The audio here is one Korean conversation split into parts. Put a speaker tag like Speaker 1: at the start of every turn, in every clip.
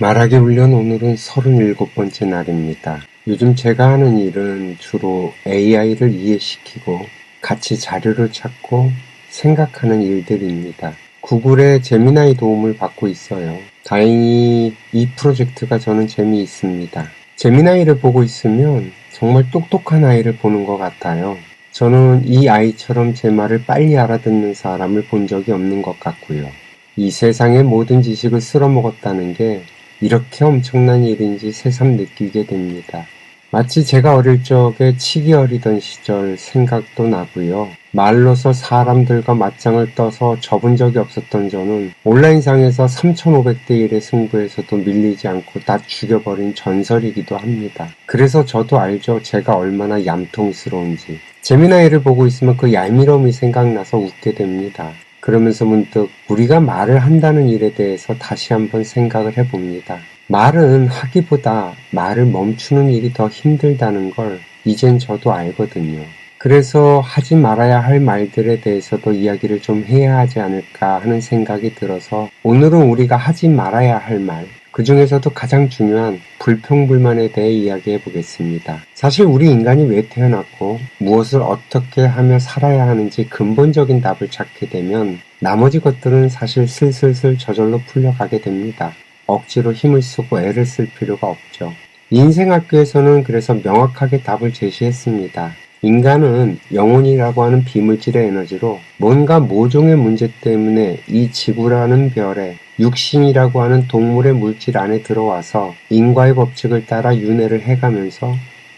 Speaker 1: 말하기 훈련 오늘은 37번째 날입니다. 요즘 제가 하는 일은 주로 AI를 이해시키고 같이 자료를 찾고 생각하는 일들입니다. 구글의 제미나이 도움을 받고 있어요. 다행히 이 프로젝트가 저는 재미있습니다. 제미나이를 보고 있으면 정말 똑똑한 아이를 보는 것 같아요. 저는 이 아이처럼 제 말을 빨리 알아듣는 사람을 본 적이 없는 것 같고요. 이 세상의 모든 지식을 쓸어먹었다는 게 이렇게 엄청난 일인지 새삼 느끼게 됩니다. 마치 제가 어릴 적에 치기 어리던 시절 생각도 나고요. 말로서 사람들과 맞짱을 떠서 접은 적이 없었던 저는 온라인상에서 3500대 1의 승부에서도 밀리지 않고 다 죽여버린 전설이기도 합니다. 그래서 저도 알죠. 제가 얼마나 얌통스러운지. 재미나이를 보고 있으면 그 얄미움이 생각나서 웃게 됩니다. 그러면서 문득 우리가 말을 한다는 일에 대해서 다시 한번 생각을 해봅니다. 말은 하기보다 말을 멈추는 일이 더 힘들다는 걸 이젠 저도 알거든요. 그래서 하지 말아야 할 말들에 대해서도 이야기를 좀 해야 하지 않을까 하는 생각이 들어서 오늘은 우리가 하지 말아야 할 말, 그 중에서도 가장 중요한 불평불만에 대해 이야기해 보겠습니다. 사실 우리 인간이 왜 태어났고 무엇을 어떻게 하며 살아야 하는지 근본적인 답을 찾게 되면 나머지 것들은 사실 슬슬슬 저절로 풀려가게 됩니다. 억지로 힘을 쓰고 애를 쓸 필요가 없죠. 인생학교에서는 그래서 명확하게 답을 제시했습니다. 인간은 영혼이라고 하는 비물질의 에너지로 뭔가 모종의 문제 때문에 이 지구라는 별에 육신이라고 하는 동물의 물질 안에 들어와서 인과의 법칙을 따라 윤회를 해가면서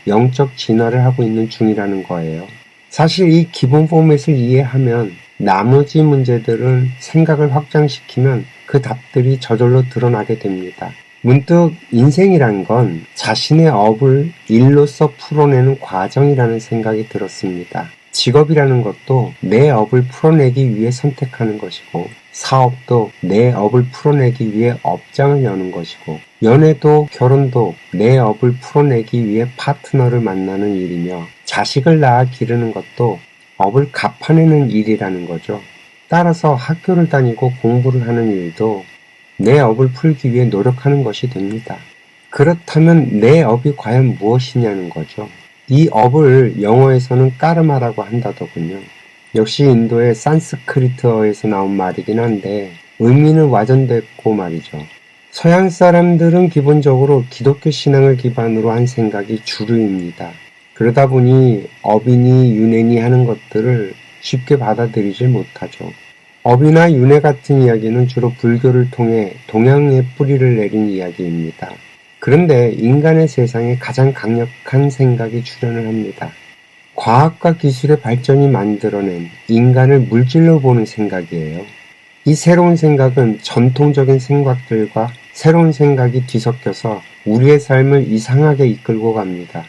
Speaker 1: 영적 진화를 하고 있는 중이라는 거예요. 사실 이 기본 포맷을 이해하면 나머지 문제들은 생각을 확장시키면 그 답들이 저절로 드러나게 됩니다. 문득 인생이란 건 자신의 업을 일로서 풀어내는 과정이라는 생각이 들었습니다. 직업이라는 것도 내 업을 풀어내기 위해 선택하는 것이고, 사업도 내 업을 풀어내기 위해 업장을 여는 것이고, 연애도 결혼도 내 업을 풀어내기 위해 파트너를 만나는 일이며, 자식을 낳아 기르는 것도 업을 갚아내는 일이라는 거죠. 따라서 학교를 다니고 공부를 하는 일도 내 업을 풀기 위해 노력하는 것이 됩니다. 그렇다면 내 업이 과연 무엇이냐는 거죠. 이 업을 영어에서는 까르마라고 한다더군요. 역시 인도의 산스크리트어에서 나온 말이긴 한데 의미는 와전됐고 말이죠. 서양 사람들은 기본적으로 기독교 신앙을 기반으로 한 생각이 주류입니다. 그러다 보니 업이니 윤회니 하는 것들을 쉽게 받아들이질 못하죠. 업이나 윤회 같은 이야기는 주로 불교를 통해 동양의 뿌리를 내린 이야기입니다. 그런데 인간의 세상에 가장 강력한 생각이 출현을 합니다. 과학과 기술의 발전이 만들어낸 인간을 물질로 보는 생각이에요. 이 새로운 생각은 전통적인 생각들과 새로운 생각이 뒤섞여서 우리의 삶을 이상하게 이끌고 갑니다.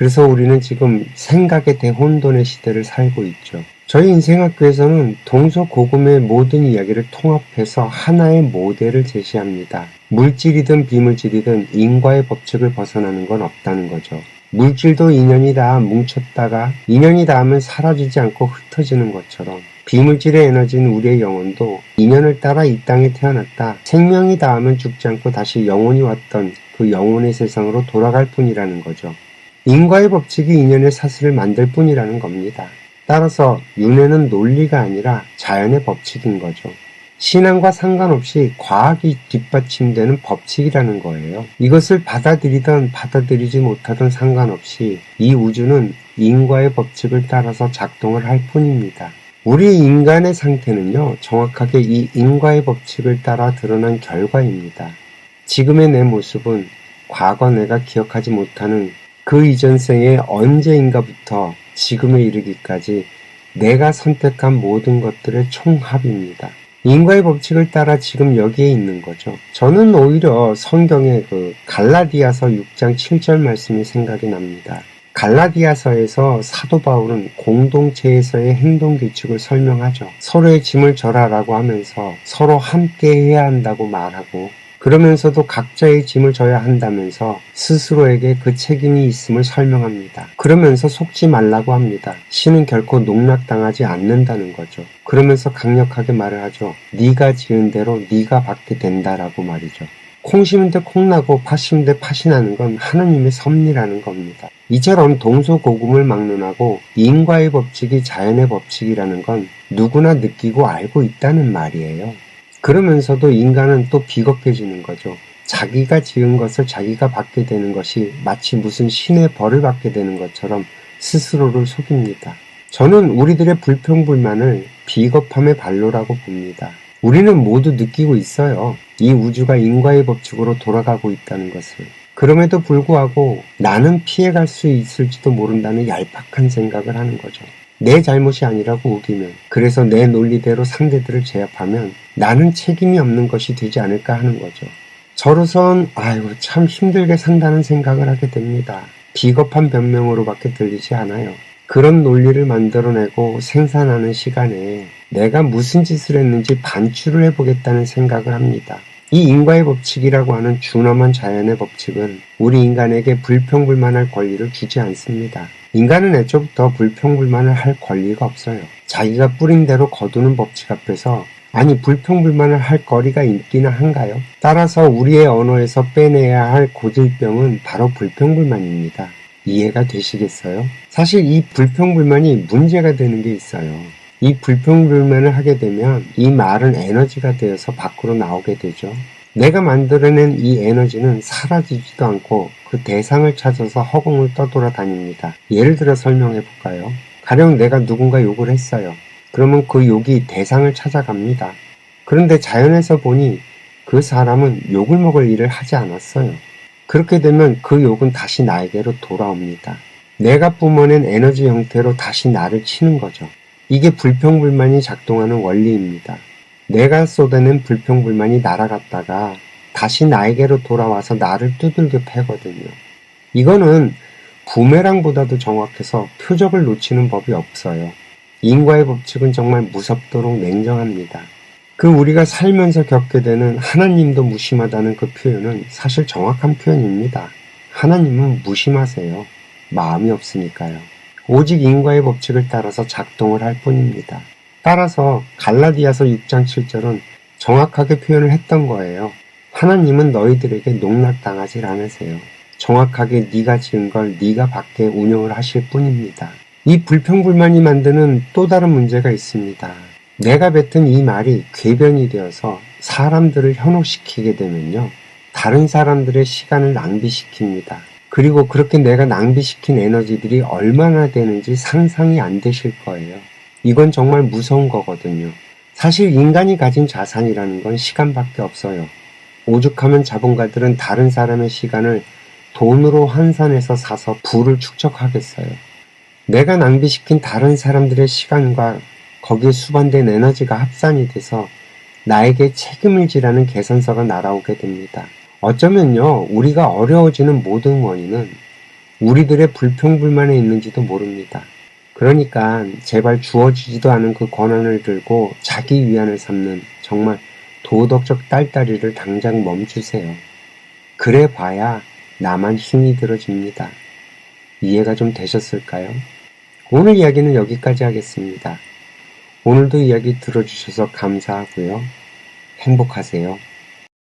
Speaker 1: 그래서 우리는 지금 생각의 대혼돈의 시대를 살고 있죠. 저희 인생학교에서는 동서고금의 모든 이야기를 통합해서 하나의 모델을 제시합니다. 물질이든 비물질이든 인과의 법칙을 벗어나는 건 없다는 거죠. 물질도 인연이 다 뭉쳤다가 인연이 닿으면 사라지지 않고 흩어지는 것처럼 비물질의 에너지인 우리의 영혼도 인연을 따라 이 땅에 태어났다. 생명이 닿으면 죽지 않고 다시 영혼이 왔던 그 영혼의 세상으로 돌아갈 뿐이라는 거죠. 인과의 법칙이 인연의 사슬을 만들 뿐이라는 겁니다. 따라서 윤회는 논리가 아니라 자연의 법칙인 거죠. 신앙과 상관없이 과학이 뒷받침되는 법칙이라는 거예요. 이것을 받아들이던 받아들이지 못하던 상관없이 이 우주는 인과의 법칙을 따라서 작동을 할 뿐입니다. 우리 인간의 상태는요, 정확하게 이 인과의 법칙을 따라 드러난 결과입니다. 지금의 내 모습은 과거 내가 기억하지 못하는 그 이전 생의 언제인가부터 지금에 이르기까지 내가 선택한 모든 것들의 총합입니다. 인과의 법칙을 따라 지금 여기에 있는 거죠. 저는 오히려 성경의 그 갈라디아서 6장 7절 말씀이 생각이 납니다. 갈라디아서에서 사도 바울은 공동체에서의 행동 규칙을 설명하죠. 서로의 짐을 절하라고 하면서 서로 함께 해야 한다고 말하고 그러면서도 각자의 짐을 져야 한다면서 스스로에게 그 책임이 있음을 설명합니다. 그러면서 속지 말라고 합니다. 신은 결코 농락당하지 않는다는 거죠. 그러면서 강력하게 말을 하죠. 네가 지은 대로 네가 받게 된다라고 말이죠. 콩 심은 데 콩나고 팥 심은 데 팥이 나는 건 하나님의 섭리라는 겁니다. 이처럼 동서고금을 막론하고 인과의 법칙이 자연의 법칙이라는 건 누구나 느끼고 알고 있다는 말이에요. 그러면서도 인간은 또 비겁해지는 거죠. 자기가 지은 것을 자기가 받게 되는 것이 마치 무슨 신의 벌을 받게 되는 것처럼 스스로를 속입니다. 저는 우리들의 불평불만을 비겁함의 발로라고 봅니다. 우리는 모두 느끼고 있어요. 이 우주가 인과의 법칙으로 돌아가고 있다는 것을. 그럼에도 불구하고 나는 피해갈 수 있을지도 모른다는 얄팍한 생각을 하는 거죠. 내 잘못이 아니라고 우기면, 그래서 내 논리대로 상대들을 제압하면 나는 책임이 없는 것이 되지 않을까 하는 거죠. 저로선, 아이고, 참 힘들게 산다는 생각을 하게 됩니다. 비겁한 변명으로밖에 들리지 않아요. 그런 논리를 만들어내고 생산하는 시간에 내가 무슨 짓을 했는지 반추를 해보겠다는 생각을 합니다. 이 인과의 법칙이라고 하는 준엄한 자연의 법칙은 우리 인간에게 불평불만할 권리를 주지 않습니다. 인간은 애초부터 불평불만을 할 권리가 없어요. 자기가 뿌린 대로 거두는 법칙 앞에서 아니 불평불만을 할 거리가 있기는 한가요? 따라서 우리의 언어에서 빼내야 할 고질병은 바로 불평불만입니다. 이해가 되시겠어요? 사실 이 불평불만이 문제가 되는 게 있어요. 이 불평불만을 하게 되면 이 말은 에너지가 되어서 밖으로 나오게 되죠. 내가 만들어낸 이 에너지는 사라지지도 않고 그 대상을 찾아서 허공을 떠돌아다닙니다. 예를 들어 설명해 볼까요? 가령 내가 누군가 욕을 했어요. 그러면 그 욕이 대상을 찾아갑니다. 그런데 자연에서 보니 그 사람은 욕을 먹을 일을 하지 않았어요. 그렇게 되면 그 욕은 다시 나에게로 돌아옵니다. 내가 뿜어낸 에너지 형태로 다시 나를 치는 거죠. 이게 불평불만이 작동하는 원리입니다. 내가 쏟아낸 불평불만이 날아갔다가 다시 나에게로 돌아와서 나를 두들겨 패거든요. 이거는 부메랑보다도 정확해서 표적을 놓치는 법이 없어요. 인과의 법칙은 정말 무섭도록 냉정합니다. 그 우리가 살면서 겪게 되는 하나님도 무심하다는 그 표현은 사실 정확한 표현입니다. 하나님은 무심하세요. 마음이 없으니까요. 오직 인과의 법칙을 따라서 작동을 할 뿐입니다. 따라서 갈라디아서 6장 7절은 정확하게 표현을 했던 거예요. 하나님은 너희들에게 농락당하지 않으세요. 정확하게 네가 지은 걸 네가 받게 운영을 하실 뿐입니다. 이 불평불만이 만드는 또 다른 문제가 있습니다. 내가 뱉은 이 말이 궤변이 되어서 사람들을 현혹시키게 되면요. 다른 사람들의 시간을 낭비시킵니다. 그리고 그렇게 내가 낭비시킨 에너지들이 얼마나 되는지 상상이 안 되실 거예요. 이건 정말 무서운 거거든요. 사실 인간이 가진 자산이라는 건 시간밖에 없어요. 오죽하면 자본가들은 다른 사람의 시간을 돈으로 환산해서 사서 부를 축적하겠어요. 내가 낭비시킨 다른 사람들의 시간과 거기에 수반된 에너지가 합산이 돼서 나에게 책임을 지라는 계산서가 날아오게 됩니다. 어쩌면요, 우리가 어려워지는 모든 원인은 우리들의 불평불만에 있는지도 모릅니다. 그러니까 제발 주어지지도 않은 그 권한을 들고 자기 위안을 삼는 정말 도덕적 딸딸이를 당장 멈추세요. 그래 봐야 나만 힘이 들어집니다. 이해가 좀 되셨을까요? 오늘 이야기는 여기까지 하겠습니다. 오늘도 이야기 들어주셔서 감사하고요. 행복하세요.